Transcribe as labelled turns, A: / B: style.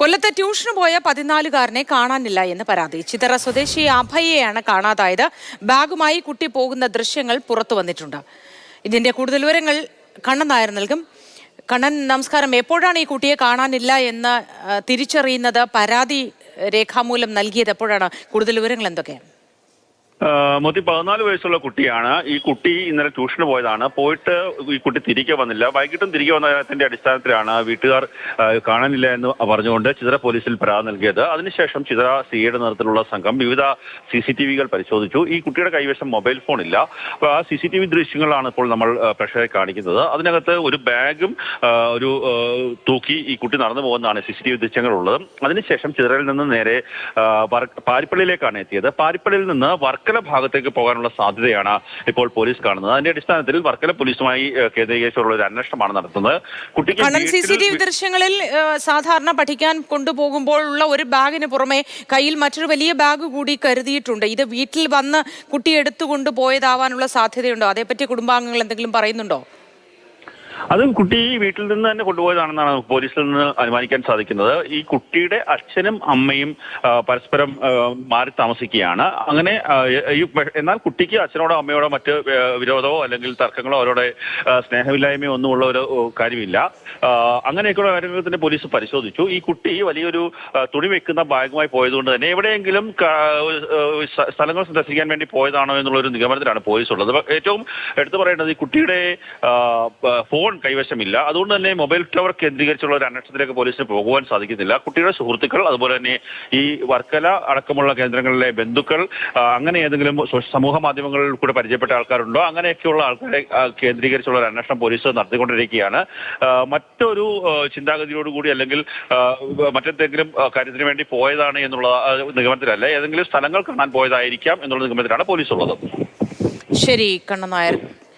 A: കൊല്ലത്ത് ട്യൂഷന് പോയ പതിനാലുകാരനെ കാണാനില്ല എന്ന് പരാതി. ചിതറ സ്വദേശി അഭയയാണ് കാണാതായത്. ബാഗുമായി കുട്ടി പോകുന്ന ദൃശ്യങ്ങൾ പുറത്തു വന്നിട്ടുണ്ട്. ഇതിന്റെ കൂടുതൽ വിവരങ്ങൾ കണ്ണൻ നായർ നൽകും. കണ്ണൻ നമസ്കാരം. എപ്പോഴാണ് ഈ കുട്ടിയെ കാണാനില്ല എന്ന് തിരിച്ചറിയുന്നത്? പരാതി രേഖാമൂലം നൽകിയത് എപ്പോഴാണ്? കൂടുതൽ വിവരങ്ങൾ എന്തൊക്കെയാണ്
B: മോത്തി പതിനാല് വയസ്സുള്ള കുട്ടിയാണ്. ഈ കുട്ടി ഇന്നലെ ട്യൂഷന് പോയതാണ്. പോയിട്ട് ഈ കുട്ടി തിരികെ വന്നില്ല. വൈകിട്ടും തിരികെ വന്നതിന്റെ അടിസ്ഥാനത്തിലാണ് വീട്ടുകാർ കാണാനില്ല എന്ന് പറഞ്ഞുകൊണ്ട് ചിതറ പോലീസിൽ പരാതി നൽകിയത്. അതിനുശേഷം ചിതറ സിയുടെ നേതൃത്വത്തിലുള്ള സംഘം വിവിധ സി സി ടി വികൾ പരിശോധിച്ചു. ഈ കുട്ടിയുടെ കൈവശം മൊബൈൽ ഫോൺ ഇല്ല. അപ്പോൾ ആ സി സി ടി വി ദൃശ്യങ്ങളാണ് ഇപ്പോൾ നമ്മൾ പ്രേക്ഷകരെ കാണിക്കുന്നത്. അതിനകത്ത് ഒരു ബാഗും ഒരു തൂക്കി ഈ കുട്ടി നടന്നു പോകുന്നതാണ് സി സി ടി വി ദൃശ്യങ്ങളുള്ളത്. അതിനുശേഷം ചിതറയിൽ നിന്ന് നേരെ പാരിപ്പള്ളിയിലേക്കാണ് എത്തിയത്. പാരിപ്പള്ളിയിൽ നിന്ന് വർക്കല ഭാഗത്തേക്ക് പോകാനുള്ള സാധ്യതയാണ് ഇപ്പോൾ പോലീസ് കാണുന്നത്. അതിന്റെ അടിസ്ഥാനത്തിൽ വർക്കല പോലീസുമായി കേന്ദ്രീകരിച്ചുള്ള ഒരു അന്വേഷണമാണ് നടത്തുന്നത്. കുട്ടിക്ക്
A: സി സി ടി വി ദൃശ്യങ്ങളിൽ സാധാരണ പഠിക്കാൻ കൊണ്ടുപോകുമ്പോഴുള്ള ഒരു ബാഗിന് പുറമെ കയ്യിൽ മറ്റൊരു വലിയ ബാഗ് കൂടി കരുതിയിട്ടുണ്ട്. ഇത് വീട്ടിൽ വന്ന് കുട്ടി എടുത്തുകൊണ്ട് പോയതാവാനുള്ള സാധ്യതയുണ്ടോ? അതേപ്പറ്റി കുടുംബാംഗങ്ങൾ എന്തെങ്കിലും പറയുന്നുണ്ടോ?
B: അത് കുട്ടി വീട്ടിൽ നിന്ന് തന്നെ കൊണ്ടുപോയതാണെന്നാണ് പോലീസിൽ നിന്ന് അനുമാനിക്കാൻ സാധിക്കുന്നത്. ഈ കുട്ടിയുടെ അച്ഛനും അമ്മയും പരസ്പരം മാറി താമസിക്കുകയാണ്. അങ്ങനെ എന്നാൽ കുട്ടിക്ക് അച്ഛനോടോ അമ്മയോടോ മറ്റ് വിരോധമോ അല്ലെങ്കിൽ തർക്കങ്ങളോ അവരുടെ സ്നേഹമില്ലായ്മയോ സ്നേഹമില്ലായ്മയോ ഒന്നുമുള്ള ഒരു കാര്യമില്ല. അങ്ങനെയൊക്കെയുള്ള കാര്യങ്ങൾ തന്നെ പോലീസ് പരിശോധിച്ചു. ഈ കുട്ടി വലിയൊരു തുണി വെക്കുന്ന ബാഗുമായി പോയതുകൊണ്ട് തന്നെ എവിടെയെങ്കിലും സ്ഥലങ്ങൾ സന്ദർശിക്കാൻ വേണ്ടി പോയതാണോ എന്നുള്ള ഒരു നിഗമനത്തിലാണ് പോലീസ് ഉള്ളത്. ഏറ്റവും എടുത്തു പറയേണ്ടത് ഈ കുട്ടിയുടെ പ- ഫോൺ കൈവശമില്ല. അതുകൊണ്ട് തന്നെ മൊബൈൽ ടവർ കേന്ദ്രീകരിച്ചുള്ള ഒരു അന്വേഷണത്തിലേക്ക് പോലീസിന് പോകുവാൻ സാധിക്കുന്നില്ല. കുട്ടിയുടെ സുഹൃത്തുക്കൾ അതുപോലെ തന്നെ ഈ വർക്കല അടക്കമുള്ള കേന്ദ്രങ്ങളിലെ ബന്ധുക്കൾ അങ്ങനെ ഏതെങ്കിലും സമൂഹ മാധ്യമങ്ങളിൽ കൂടെ പരിചയപ്പെട്ട ആൾക്കാരുണ്ടോ? അങ്ങനെയൊക്കെയുള്ള ആൾക്കാരെ കേന്ദ്രീകരിച്ചുള്ള ഒരു അന്വേഷണം പോലീസ് നടത്തിക്കൊണ്ടിരിക്കുകയാണ്. മറ്റൊരു ചിന്താഗതിയോടുകൂടി അല്ലെങ്കിൽ മറ്റെന്തെങ്കിലും കാര്യത്തിന് വേണ്ടി പോയതാണ് എന്നുള്ള നിഗമനത്തിലല്ല. ഏതെങ്കിലും സ്ഥലങ്ങൾ കാണാൻ പോയതായിരിക്കാം എന്നുള്ള നിഗമനത്തിലാണ് പോലീസ് ഉള്ളത്.
A: ശരി കണ്ണൻ നായർ.